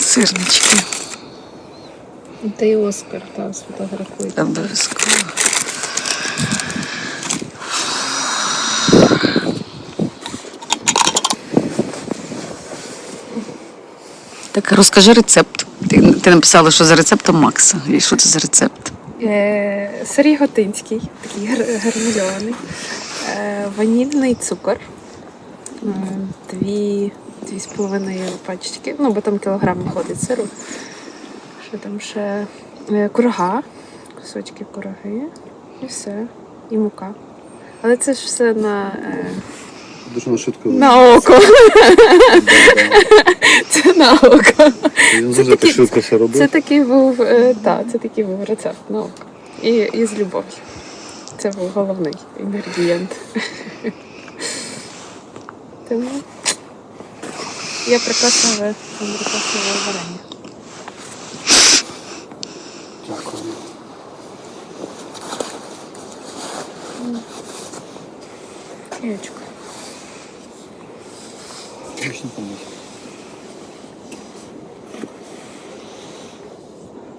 Сирнички. Та й Оскар та сфотографує. Обов'язково. Так розкажи рецепт. Ти, ти написала, що за рецептом Макса. І що це за рецепт? Е, Сирій готинський, такий гар-. Е, ванільний цукор. Е, Дві, дві з половиною пачечки. Ну, бо там кілограм виходить сиру. Що там ще? Е, курага, кусочки кураги. І все. І мука. Але це ж все на, Дуже на швидко. на око. Це на око. Він так швидко все робив. Це такий був, та, це такий був рецепт на око. І, і з любов'ю. Це був головний інгредієнт. Тому я прикрасила там варення. Дякую. Яєчко.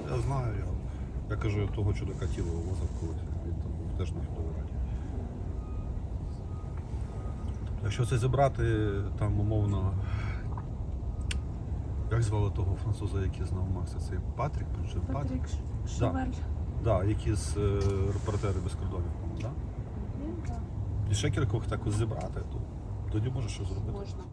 Я знаю його. Я кажу, я того чудака тіло вивозив колись. Теж на фотографії. Якщо це зібрати, там умовно. Як звали того француза, який знав Макса? Це Патрік? Патрік? Да. Да, які з е, репортери без кордонів, по-моєму, да? І ще кількох так ось зібрати, то тоді може щось зробити. Можна.